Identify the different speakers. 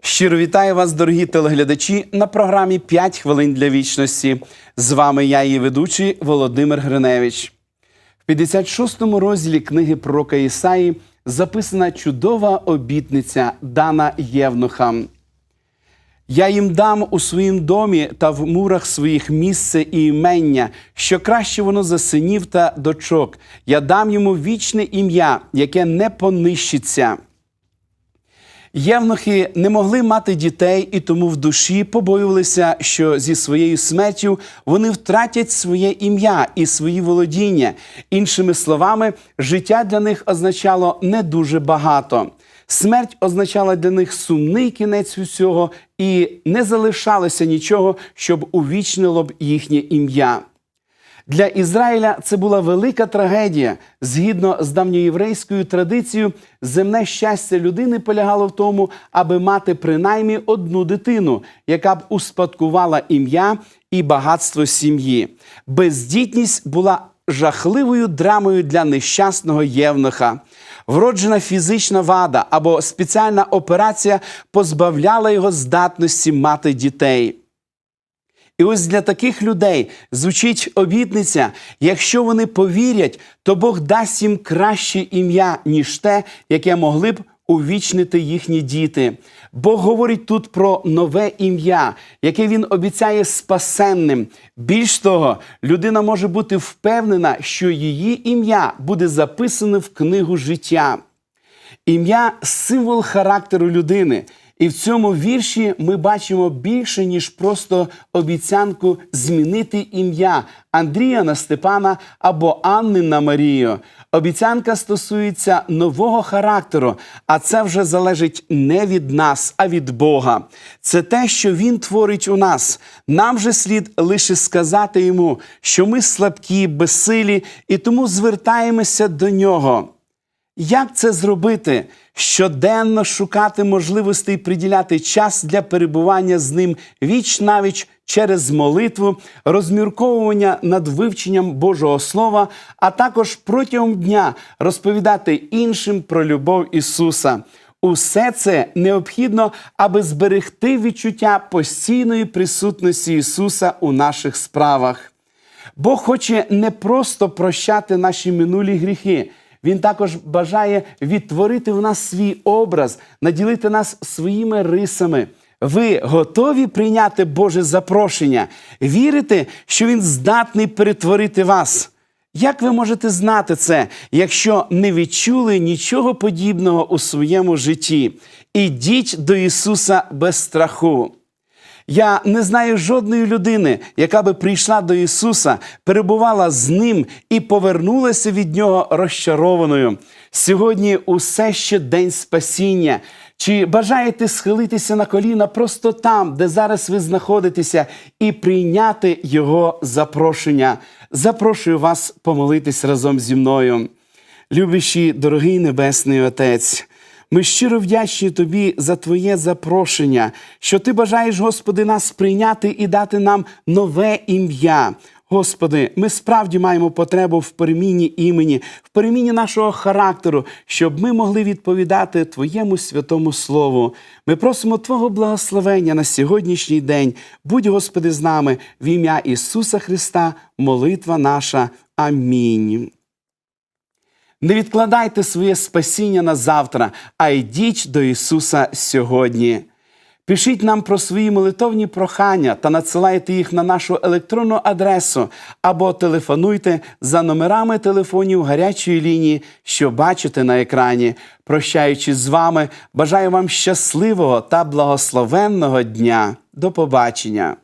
Speaker 1: Щиро вітаю вас, дорогі телеглядачі, на програмі «5 хвилин для вічності. З вами я, її ведучий Володимир Гриневич. В 56-му розділі книги пророка Ісаї записана чудова обітниця дана Євнухам. Я їм дам у своїм домі та в мурах своїх місце і імення, що краще воно за синів та дочок. Я дам йому вічне ім'я, яке не понищиться. Євнухи не могли мати дітей і тому в душі побоювалися, що зі своєю смертю вони втратять своє ім'я і свої володіння. Іншими словами, життя для них означало не дуже багато. Смерть означала для них сумний кінець усього, і не залишалося нічого, щоб увічнило б їхнє ім'я. Для Ізраїля це була велика трагедія. Згідно з давньоєврейською традицією, земне щастя людини полягало в тому, аби мати принаймні одну дитину, яка б успадкувала ім'я і багатство сім'ї. Бездітність була жахливою драмою для нещасного євнуха. Вроджена фізична вада або спеціальна операція позбавляла його здатності мати дітей. І ось для таких людей звучить обітниця: якщо вони повірять, то Бог дасть їм краще ім'я, ніж те, яке могли б увічнити їхні діти. Бог говорить тут про нове ім'я, яке він обіцяє спасенним. Більш того, людина може бути впевнена, що її ім'я буде записане в книгу життя. Ім'я символ характеру людини. І в цьому вірші ми бачимо більше, ніж просто обіцянку змінити ім'я Андрія на Степана або Анни на Марію. Обіцянка стосується нового характеру, а це вже залежить не від нас, а від Бога. Це те, що Він творить у нас. Нам же слід лише сказати йому, що ми слабкі, безсилі, і тому звертаємося до нього. Як це зробити? Щоденно шукати можливостей приділяти час для перебування з ним віч навіч через молитву, розмірковування над вивченням Божого Слова, а також протягом дня розповідати іншим про любов Ісуса. Усе це необхідно, аби зберегти відчуття постійної присутності Ісуса у наших справах. Бог хоче не просто прощати наші минулі гріхи. Він також бажає відтворити в нас свій образ, наділити нас своїми рисами. Ви готові прийняти Боже запрошення, вірите, що Він здатний перетворити вас? Як ви можете знати це, якщо не відчули нічого подібного у своєму житті? Ідіть до Ісуса без страху. Я не знаю жодної людини, яка би прийшла до Ісуса, перебувала з Ним і повернулася від Нього розчарованою. Сьогодні усе ще день спасіння. Чи бажаєте схилитися на коліна просто там, де зараз ви знаходитеся, і прийняти Його запрошення? Запрошую вас помолитись разом зі мною. Любящий, дорогий Небесний Отець. Ми щиро вдячні Тобі за Твоє запрошення, що Ти бажаєш, Господи, нас прийняти і дати нам нове ім'я. Господи, ми справді маємо потребу в переміні імені, в переміні нашого характеру, щоб ми могли відповідати Твоєму святому Слову. Ми просимо Твого благословення на сьогоднішній день. Будь, Господи, з нами в ім'я Ісуса Христа, молитва наша. Амінь. Не відкладайте своє спасіння на завтра, а йдіть до Ісуса сьогодні. Пишіть нам про свої молитовні прохання та надсилайте їх на нашу електронну адресу або телефонуйте за номерами телефонів гарячої лінії, що бачите на екрані. Прощаючись з вами, бажаю вам щасливого та благословенного дня. До побачення!